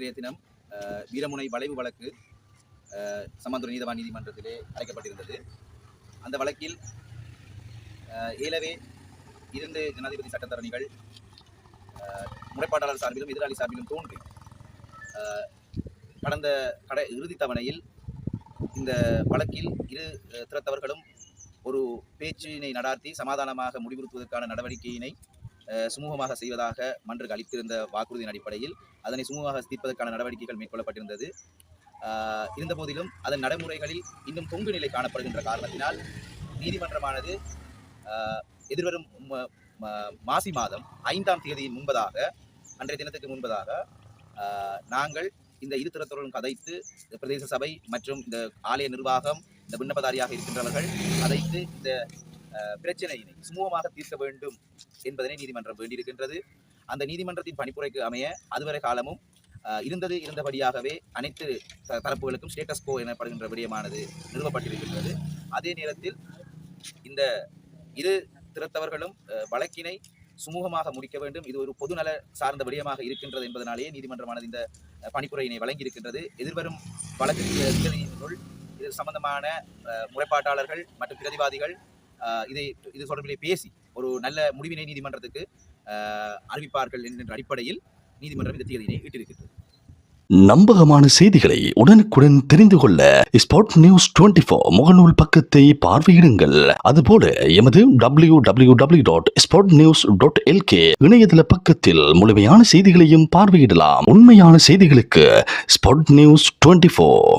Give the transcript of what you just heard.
இன்றைய தினம் வீரமுனை வளைவு வழக்கு அஹ், நீதவான் நீதிமன்றத்திலே அழைக்கப்பட்டிருந்தது அந்த வழக்கில் ஏலவே இரண்டு ஜனாதிபதி சட்டத்தரணிகள் முறைப்பாட்டாளர் சார்பிலும் எதிராளி சார்பிலும் தோன்றி கடந்த கடை இறுதி தவணையில் இந்த வழக்கில் இரு திறத்தவர்களும் ஒரு பேச்சினை நடாத்தி சமாதானமாக முடிவுறுத்துவதற்கான நடவடிக்கையினை சுமூகமாக செய்வதாக மன்றுக்கு அளித்திருந்த வாக்குறுதியின் அடிப்படையில் அதனை சுமூகமாக தீர்ப்பதற்கான நடவடிக்கைகள் மேற்கொள்ளப்பட்டிருந்தது. இருந்த போதிலும் அதன் நடைமுறைகளில் இன்னும் தொங்கு நிலை காணப்படுகின்ற காரணத்தினால் நீதிமன்றமானது எதிர்வரும் மாசி மாதம் ஐந்தாம் தேதியின் முன்பதாக அன்றைய தினத்துக்கு முன்பதாக நாங்கள் இந்த இரு கதைத்து இந்த பிரதேச சபை மற்றும் இந்த ஆலய நிர்வாகம் இந்த விண்ணப்பதாரியாக இருக்கின்றவர்கள் கதைத்து இந்த பிரச்சனையினை சுமூகமாக தீர்க்க வேண்டும் என்பதனை நீதிமன்றம் வேண்டியிருக்கின்றது. அந்த நீதிமன்றத்தின் பணிப்புரைக்கு அமைய அதுவரை காலமும் இருந்தது இருந்தபடியாகவே அனைத்து த- தரப்புகளுக்கும் ஸ்டேட்டஸ் கோ எனப்படுகின்ற விடயமானது நிறுவப்பட்டிருக்கின்றது. அதே நேரத்தில் இந்த இரு திறத்தவர்களும் வழக்கினை சுமூகமாக முடிக்க வேண்டும். இது ஒரு பொதுநல சார்ந்த விடயமாக இருக்கின்றது என்பதனாலேயே நீதிமன்றமானது இந்த பணிப்புரையினை வழங்கியிருக்கின்றது. எதிர்வரும் வழக்கு இது சம்பந்தமான முறைப்பாட்டாளர்கள் மற்றும் பிரதிவாதிகள் இதை இது தொடர்பிலே பேசி ஒரு நல்ல முடிவினை நீதிமன்றத்துக்கு அறிவிப்பார்கள் என்கின்ற அடிப்படையில் நீதிமன்றம் இந்த தேதியினை இட்டிருக்கிறது. நம்பகமான செய்திகளை உடனுக்குடன் தெரிந்து கொள்ள ஸ்பாட் நியூஸ் 24 முகநூல் பக்கத்தை பார்வையிடுங்கள். அதுபோல எமது W W W dot spot news dot LK இணையதள பக்கத்தில் முழுமையான செய்திகளையும் பார்வையிடலாம். உண்மையான செய்திகளுக்கு ஸ்பாட் நியூஸ் 24